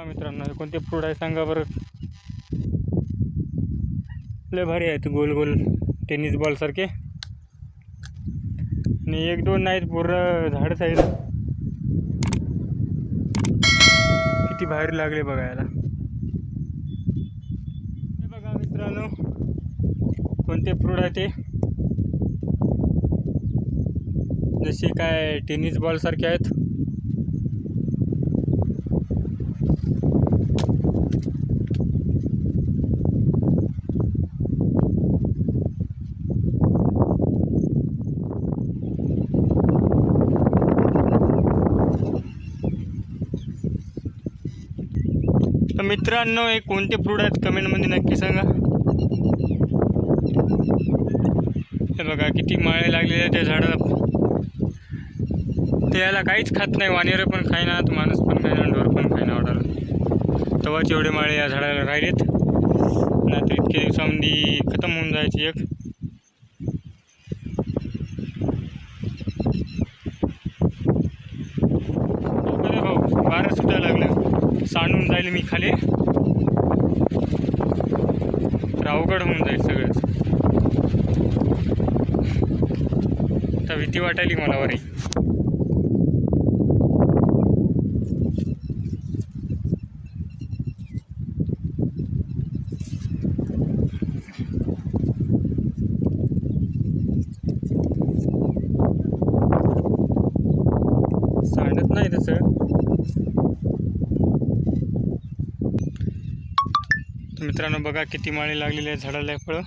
बघा मित्रांनो हे कोणते फ्रूट आहे सांगा बरं. लय भारी आहेत गोल गोल टेनिस बॉलसारखे आणि एक दोन नाहीत पूर्ण झाडच आहेत. किती भारी लागले बघायला. हे बघा मित्रांनो कोणते फ्रूट आहे ते. जसे काय टेनिस बॉलसारखे आहेत. तर मित्रांनो हे कोणते फ्रूट आहेत? कमेंटमध्ये नक्की सांगा. हे बघा किती माळे लागलेले आहेत त्या झाडाला. ते याला काहीच खात नाही. वानेर पण खायनात माणूस पण खायना डोर पण खायना ऑर्डर तेव्हाच एवढे माळे या झाडाला राहिलेत. नाहीतर इतके दिवसामध्ये खतम होऊन जायची एक बघा भाऊ वारं सुटायला लागलं सांडून जाईल मी खाली. तर अवघड होऊन जाईल सगळंच. तर भीती वाटायली मला वरी सांडत नाही तसं. मित्रांनो बघा किती माळे लागलेले आहेत झाडाला फळं.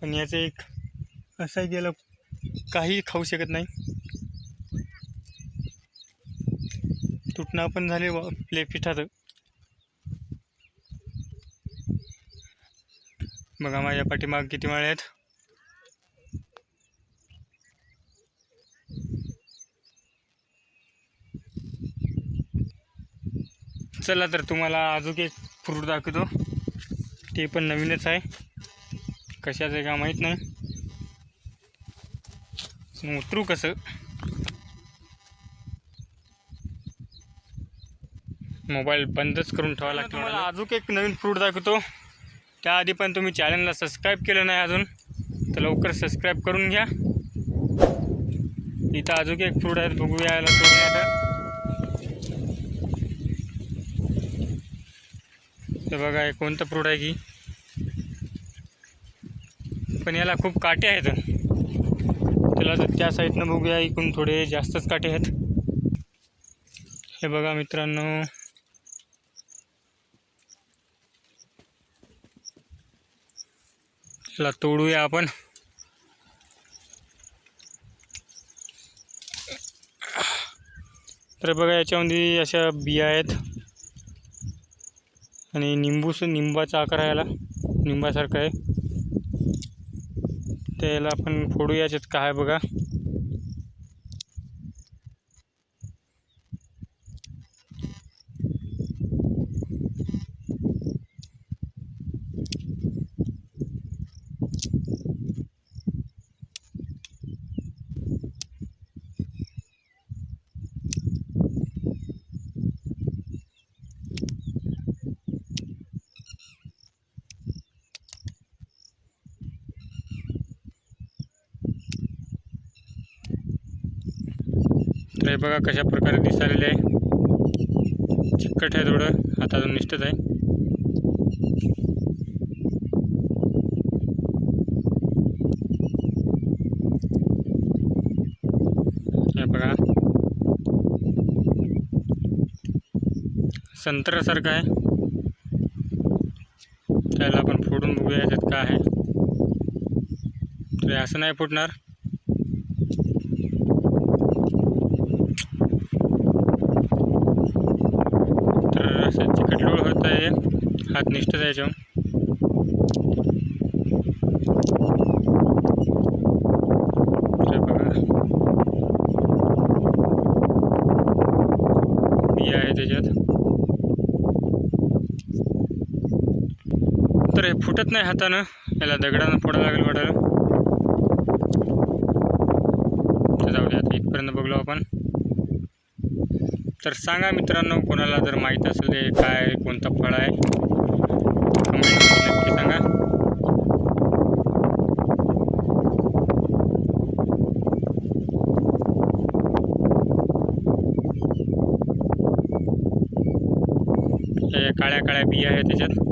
पण याचं एक असं गेलं काही खाऊ शकत नाही. तुटणं पण झाले आपले पिठात. बघा माझ्या पाठीमाग किती माळे आहेत. चला तर तुम्हाला अजून एक फ्रूट दाखवतो. ते पण नवीनच आहे. कशाचं आहे का माहीत नाही. उतरू कसं? मोबाईल बंदच करून ठेवा लागतो मला अजून एक नवीन फ्रूट दाखवतो. त्याआधी पण तुम्ही चॅनलला सबस्क्राईब केलं नाही अजून तर लवकर सबस्क्राईब करून घ्या. इथं अजून एक फ्रूट आहेत बघूया याला तोडूया आता हे बघा हे कोणतं फ्रूट आहे की पण याला खूप काटे आहेत. त्याला तर त्या साईडनं बघूया इकडून थोडे जास्तच काटे आहेत. हे बघा मित्रांनो. याला तोडूया आपण. तर बघा याच्यामध्ये अशा बिया आहेत. आणि निंबूस निंबाचा आकार आहे याला. निंबासारखं आहे. त्याला आपण फोडू याच्यात काय बघा. आहे हे बघा कशा प्रकारे दिसायलेले आहे. चिकट आहे थोडं. आता अजून निष्ठत आहे. हे बघा. संत्र्यासारखं आहे. त्याला आपण फोडून बघूया याच्यात काय आहे. तर असं नाही फुटणार तर असं चिकटलोळ हात निष्ठ जायच्या तर बघा. बिया आहे त्याच्यात. तर हे फुटत नाही हातानं. याला दगडानं फोडा लागेल वाटायला. जाऊ दे आता इथपर्यंत बघलो आपण. तर सांगा मित्रांनो कोणाला जर माहीत असेल हे काय कोणतं फळ आहे? कमेंटमध्ये नक्की सांगा. हे काळ्या काळ्या बिया आहे त्याच्यात.